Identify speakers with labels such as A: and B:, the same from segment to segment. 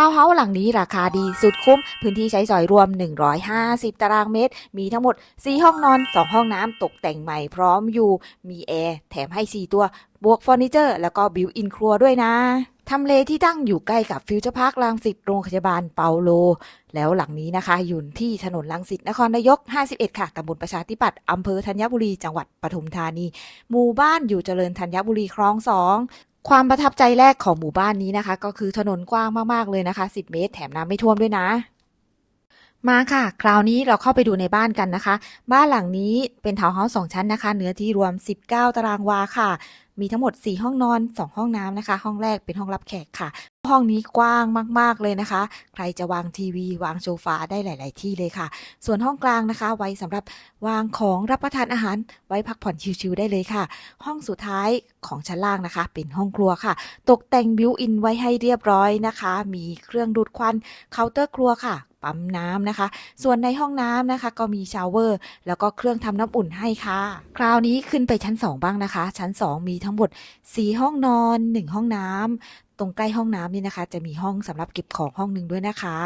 A: ทาวน์เฮาส์หลังนี้ราคาดีสุดคุ้ม พื้นที่ใช้สอยรวม 150 ตารางเมตร มีทั้งหมด 4 ห้องนอน 2 ห้องน้ำตกแต่งใหม่พร้อมอยู่ มีแอร์แถมให้ 4 ตัว บวกเฟอร์นิเจอร์ แล้วก็บิวอินครัวด้วยนะทำเลที่ตั้งอยู่ใกล้กับฟิวเจอร์พาร์คลังสิตโรงพยาบาลเปาโล แล้วหลังนี้นะคะอยู่ที่ถนนลังสิตนครนายก 51 ค่ะตำบลประชาธิปัตย์อำเภอธัญบุรีจังหวัดปทุมธานี หมู่บ้านอยู่เจริญธัญบุรีคลองสอง ความประทับใจแรกของหมู่บ้านนี้นะคะ ก็คือถนนกว้างมากๆเลยนะคะ 10 เมตร แถมน้ำไม่ท่วมด้วยนะ มาค่ะ คราวนี้เราเข้าไปดูในบ้านกันนะคะ บ้านหลังนี้เป็นทาวน์เฮาส์สองชั้นนะคะ เนื้อที่รวม 19 ตารางวาค่ะ มีทั้งหมด 4 ห้องนอน 2 ห้องน้ำนะคะ ห้องแรกเป็นห้องรับแขกค่ะ ห้องนี้กว้างมาก ๆ เลยนะคะ ใครจะวางทีวี วางโซฟาได้หลาย ๆ ที่เลยค่ะ ส่วนห้องกลางนะคะ ไว้สำหรับวางของรับประทานอาหาร ไว้พักผ่อนชิล ๆ ได้เลยค่ะ ห้องสุดท้ายของชั้นล่างนะคะ เป็นห้องครัวค่ะ ตกแต่งบิวอินไว้ให้เรียบร้อยนะคะ มีเครื่องดูดควันเคาน์เตอร์ครัวค่ะปั๊มน้ำนะคะ ส่วนในห้องน้ำนะคะ ก็มีชาวเวอร์ แล้วก็เครื่องทำน้ำอุ่นให้ค่ะ คราวนี้ขึ้นไปชั้น 2 บ้างนะคะ ชั้น 2 มีทั้งหมด 4 ห้องนอน 1 ห้องน้ำ ตรงใกล้ห้องน้ำนี่นะคะ จะมีห้องสำหรับเก็บของห้องหนึ่งด้วยนะคะ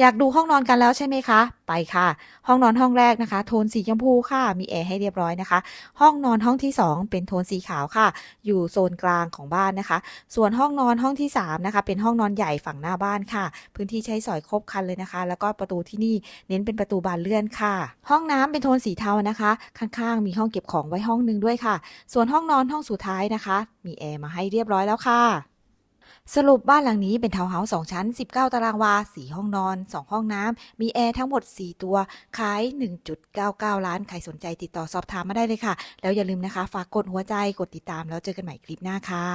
A: อยากดูห้องนอนกันแล้วใช่ไหมคะ ไปค่ะ ห้องนอนห้องแรกนะคะ โทนสีชมพูค่ะ มีแอร์ให้เรียบร้อยนะคะ ห้องนอนห้องที่ 2 เป็นโทนสีขาวค่ะ อยู่โซนกลางของบ้านนะคะ ส่วนห้องนอนห้องที่3นะคะ เป็นห้องนอนใหญ่ฝั่งหน้าบ้านค่ะ พื้นที่ใช้สอยครบครันเลยนะคะ แล้วก็ประตูที่นี่เน้นเป็นประตูบานเลื่อนค่ะ ห้องน้ำเป็นโทนสีเทานะคะ ข้างๆ มีห้องเก็บของไว้ห้องหนึ่งด้วยค่ะ ส่วนห้องนอนห้องสุดท้ายนะคะ มีแอร์มาให้เรียบร้อยแล้วค่ะ สรุปบ้านหลังนี้เป็นทาวน์เฮาส์สองชั้น 19 ตารางวา 4 ห้องนอน 2 ห้องน้ำ มีแอร์ทั้งหมด 4 ตัว ขาย 1.99 ล้าน ใครสนใจติดต่อสอบถามมาได้เลยค่ะ แล้วอย่าลืมนะคะ ฝากกดหัวใจ กดติดตาม แล้วเจอกันใหม่คลิปหน้าค่ะ